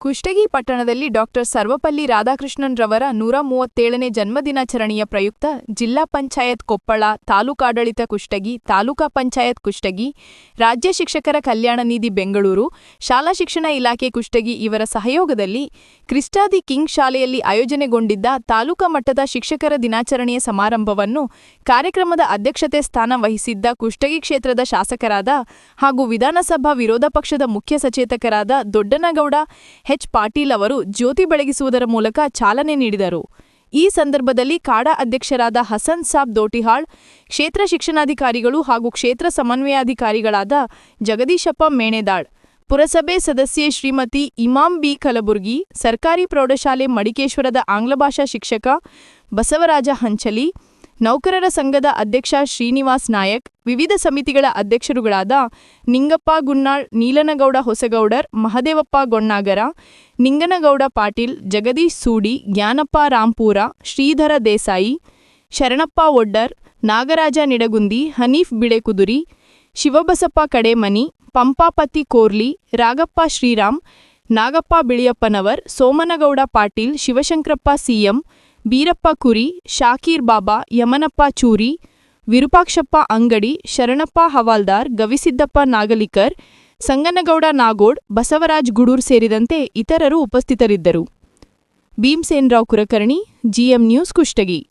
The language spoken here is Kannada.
ಕುಷ್ಟಗಿ ಪಟ್ಟಣದಲ್ಲಿ ಡಾಕ್ಟರ್ ಸರ್ವಪಲ್ಲಿ ರಾಧಾಕೃಷ್ಣನ್ ರವರ ನೂರ ಮೂವತ್ತೇಳನೇ ಜನ್ಮದಿನಾಚರಣೆಯ ಪ್ರಯುಕ್ತ ಜಿಲ್ಲಾ ಪಂಚಾಯತ್ ಕೊಪ್ಪಳ ತಾಲೂಕಾಡಳಿತ ಕುಷ್ಟಗಿ, ತಾಲೂಕಾ ಪಂಚಾಯತ್ ಕುಷ್ಟಗಿ, ರಾಜ್ಯ ಶಿಕ್ಷಕರ ಕಲ್ಯಾಣ ನಿಧಿ ಬೆಂಗಳೂರು, ಶಾಲಾ ಶಿಕ್ಷಣ ಇಲಾಖೆ ಕುಷ್ಟಗಿ ಇವರ ಸಹಯೋಗದಲ್ಲಿ ಕ್ರಿಸ್ಟಾದಿ ಕಿಂಗ್ ಶಾಲೆಯಲ್ಲಿ ಆಯೋಜನೆಗೊಂಡಿದ್ದ ತಾಲೂಕಾ ಮಟ್ಟದ ಶಿಕ್ಷಕರ ದಿನಾಚರಣೆಯ ಸಮಾರಂಭವನ್ನು ಕಾರ್ಯಕ್ರಮದ ಅಧ್ಯಕ್ಷತೆ ಸ್ಥಾನ ವಹಿಸಿದ್ದ ಕುಷ್ಟಗಿ ಕ್ಷೇತ್ರದ ಶಾಸಕರಾದ ಹಾಗೂ ವಿಧಾನಸಭಾ ವಿರೋಧ ಪಕ್ಷದ ಮುಖ್ಯ ಸಚೇತಕರಾದ ದೊಡ್ಡನಗೌಡ ಎಚ್ ಪಾಟೀಲ್ ಅವರು ಜ್ಯೋತಿ ಬೆಳಗಿಸುವುದರ ಮೂಲಕ ಚಾಲನೆ ನೀಡಿದರು. ಈ ಸಂದರ್ಭದಲ್ಲಿ ಕಾಡಾ ಅಧ್ಯಕ್ಷರಾದ ಹಸನ್ ಸಾಬ್ ದೋಟಿಹಾಳ್, ಕ್ಷೇತ್ರ ಶಿಕ್ಷಣಾಧಿಕಾರಿಗಳು ಹಾಗೂ ಕ್ಷೇತ್ರ ಸಮನ್ವಯಾಧಿಕಾರಿಗಳಾದ ಜಗದೀಶಪ್ಪ ಮೇಣೆದಾಳ್, ಪುರಸಭೆ ಸದಸ್ಯೆ ಶ್ರೀಮತಿ ಇಮಾಂ ಬಿ ಕಲಬುರ್ಗಿ, ಸರ್ಕಾರಿ ಪ್ರೌಢಶಾಲೆ ಮಡಿಕೇಶ್ವರದ ಆಂಗ್ಲಭಾಷಾ ಶಿಕ್ಷಕ ಬಸವರಾಜ ಹಂಚಲಿ ನೌಕರರ ಸಂಘದ ಅಧ್ಯಕ್ಷ ಶ್ರೀನಿವಾಸ್ ನಾಯಕ್, ವಿವಿಧ ಸಮಿತಿಗಳ ಅಧ್ಯಕ್ಷರುಗಳಾದ ನಿಂಗಪ್ಪ ಗುನ್ನಾಳ್, ನೀಲನಗೌಡ ಹೊಸಗೌಡರ್, ಮಹದೇವಪ್ಪ ಗೊಣ್ಣಾಗರ ನಿಂಗನಗೌಡ ಪಾಟೀಲ್, ಜಗದೀಶ್ ಸೂಡಿ, ಜ್ಞಾನಪ್ಪ ರಾಂಪೂರ, ಶ್ರೀಧರ ದೇಸಾಯಿ, ಶರಣಪ್ಪ ಒಡ್ಡರ್, ನಾಗರಾಜ ನಿಡಗುಂದಿ, ಹನೀಫ್ ಬಿಳೆಕುದುರಿ, ಶಿವಬಸಪ್ಪ ಕಡೇಮನಿ, ಪಂಪಾಪತಿ ಕೋರ್ಲಿ, ರಾಗಪ್ಪ ಶ್ರೀರಾಮ್, ನಾಗಪ್ಪ ಬಿಳಿಯಪ್ಪನವರ್, ಸೋಮನಗೌಡ ಪಾಟೀಲ್, ಶಿವಶಂಕರಪ್ಪ ಸಿಎಂ ಬೀರಪ್ಪ ಕುರಿ, ಶಾಕೀರ್ ಬಾಬಾ, ಯಮನಪ್ಪ ಚೂರಿ, ವಿರೂಪಾಕ್ಷಪ್ಪ ಅಂಗಡಿ, ಶರಣಪ್ಪ ಹವಾಲ್ದಾರ್, ಗವಿಸಿದ್ದಪ್ಪ ನಾಗಲಿಕರ್, ಸಂಗನಗೌಡ ನಾಗೋಡ್, ಬಸವರಾಜ್ ಗುಡೂರ್ ಸೇರಿದಂತೆ ಇತರರು ಉಪಸ್ಥಿತರಿದ್ದರು. Bhimsenrao Kurakarni GM News Kushtagi.